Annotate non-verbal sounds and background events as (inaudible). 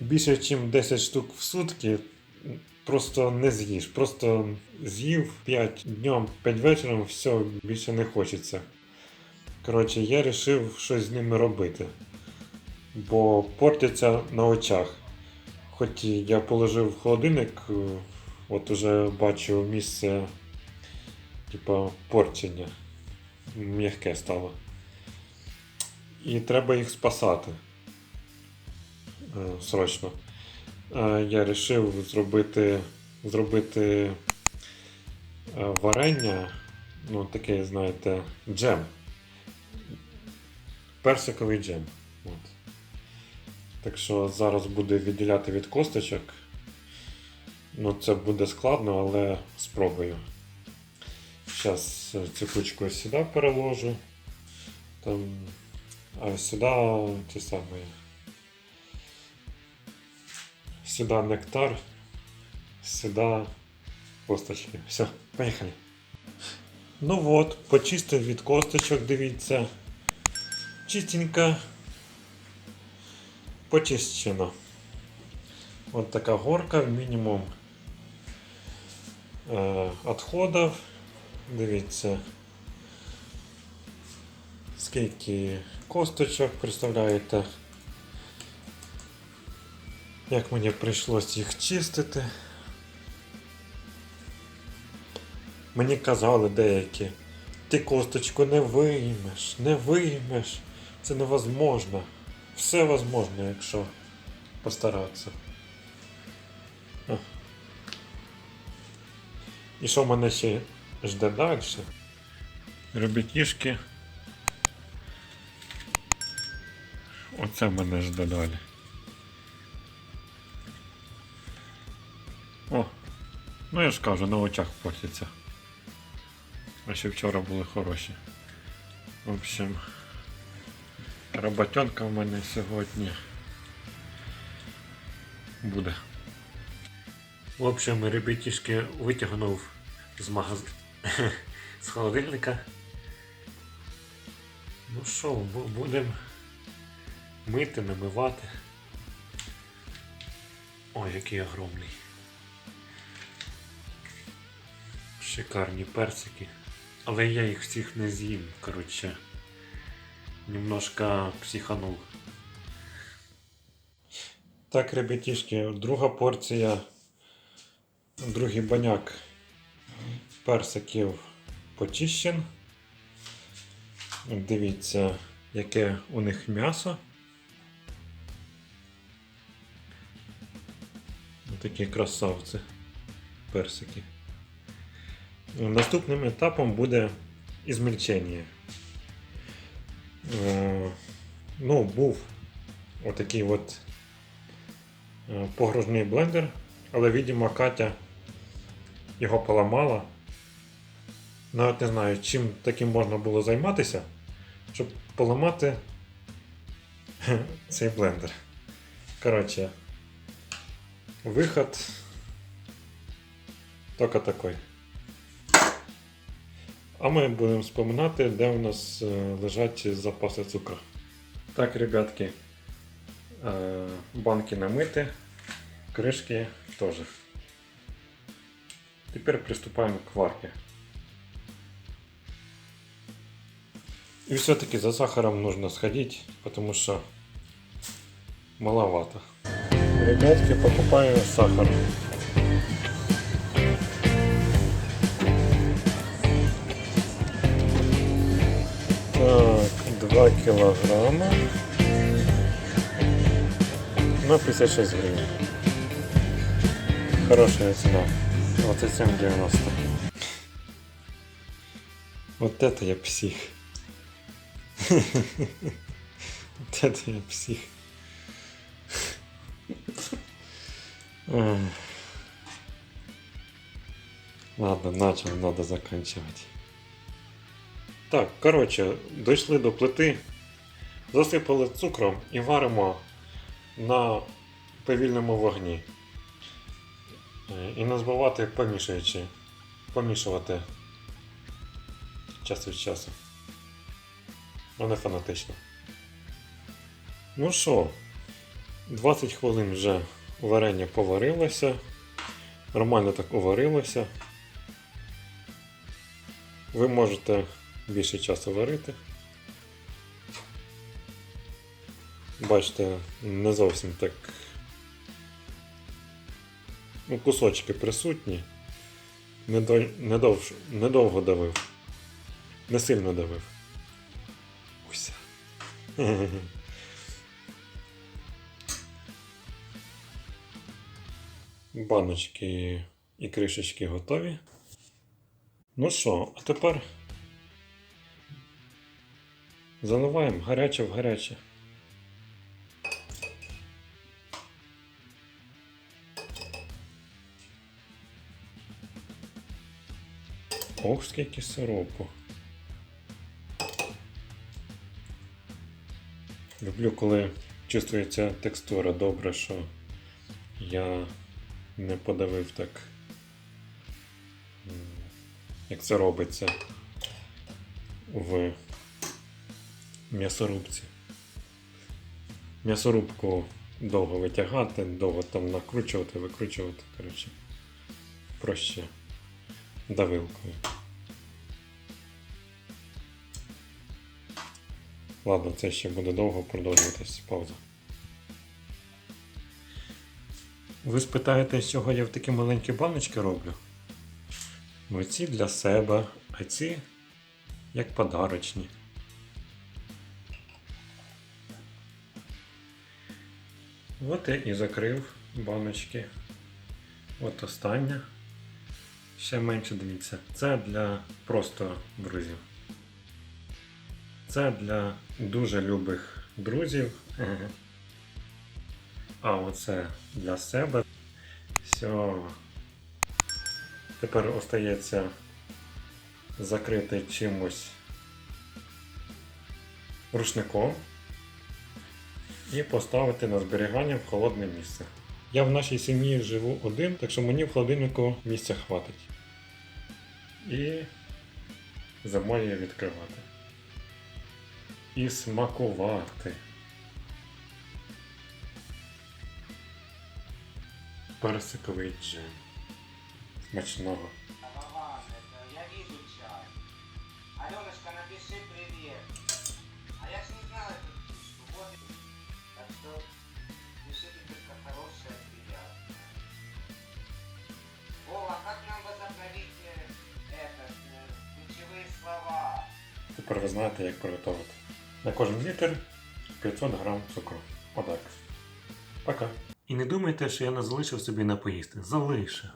більше, ніж 10 штук в сутки просто не з'їш. Просто з'їв 5 днем, 5 вечором, все, більше не хочеться. Коротше, я вирішив щось з ними робити. Бо портяться на очах. Хоч я положив в холодильник, е, от уже бачу місце, типа, порчення. М'яке стало. І треба їх спасати. Е, Срочно. Е, Я вирішив зробити, зробити е, варення, ну таке, знаєте, джем. Персиковий джем. От. Так що зараз буду відділяти від косточок. Ну, це буде складно, але спробую. Зараз цю кучку сюди переложу. Там, а сюди ті самі. Сюди нектар, сюди косточки. Все, поїхали. Ну от, почистив від косточок, дивіться. Чистенько. Почищено. От така горка, мінімум е, відходів. Дивіться. Скільки косточок, представляєте? Як мені прийшлось їх чистити. Мені казали деякі, ти косточку не виймеш, не виймеш. Це невозможно. Все возможно, якщо постаратися. І що мене ще жде далі? Робітішки. Оце мене жде далі. О, ну я ж кажу, на очах портяться. А ще вчора були хороші. В общем, роботенка в мене сьогодні буде. В общем, ребятішки витягнув з магаз... (laughs) з холодильника. Ну що, будемо мити, намивати. Ой, який огромний. Шикарні персики. Але я їх всіх не з'їм, коротше. Немножко психанув. Так, ребятішки, друга порція, другий баняк персиків почищен. Дивіться, яке у них м'ясо. Такі красавці персики. Наступним етапом буде ізмельчення. Е, Ну, був отакий от е, погружний блендер, але, видимо, Катя його поламала. Навіть не знаю, чим таким можна було займатися, щоб поламати цей блендер. Коротше, виход тільки такий. А ми будемо споминати, де у нас е, лежать запаси цукру. Так, ребятки, банки намити, кришки теж. Тепер приступаємо к варке. И все-таки за сахаром нужно сходить, потому что маловато. Ребятки, покупаю сахар. 2 килограмма на 56 гривен. Хорошая цена. 27,90. Вот это я псих. (laughs) Вот это я псих. Ладно, начал, надо заканчивать. Так, коротше, дійшли до плити, засипали цукром і варимо на повільному вогні. Е, І не збивати помішуючи. Помішувати час від часу. Ну не фанатично. Ну що, 20 хвилин вже варення поварилося. Нормально так уварилося. Ви можете більше часу варити. Бачите, не зовсім так. Ну, кусочки присутні. Недовго давив. Не сильно давив. Уся. Баночки і кришечки готові. Ну що, а тепер заливаємо гаряче в гаряче. Ох, скільки сиропу. Люблю, коли чувствується текстура добре, що я не подавив так, як це робиться в м'ясорубці. М'ясорубку довго витягати, довго там накручувати, викручувати, коротше. Проще давилкою. Ладно, це ще буде довго продовжуватись. Пауза. Ви спитаєте, з чого я в такі маленькі баночки роблю? Ну, ці для себе, а ці як подарочні. От я і закрив баночки. От остання. Ще менше дивіться. Це для просто друзів. Це для дуже любих друзів. А оце для себе. Все. Тепер остається закрити чимось рушником і поставити на зберігання в холодне місце. Я в нашій сім'ї живу один, так що мені в холодильнику місця хватить. І зимою відкривати. І смакувати. Персиковий джем. Смачного. Я вижу чат. Аленушка, напиши привет. А я ж не знал эту птичку Вот. Так что пишите только хорошее, приятное. Вова, как нам возобновить э, этот, э, ключевые слова? Тепер ви знаєте, як приготувати. На кожен літр 500 грам цукру. Отак. Пока. І не думайте, що я не залишив собі на поїсти. Залишив.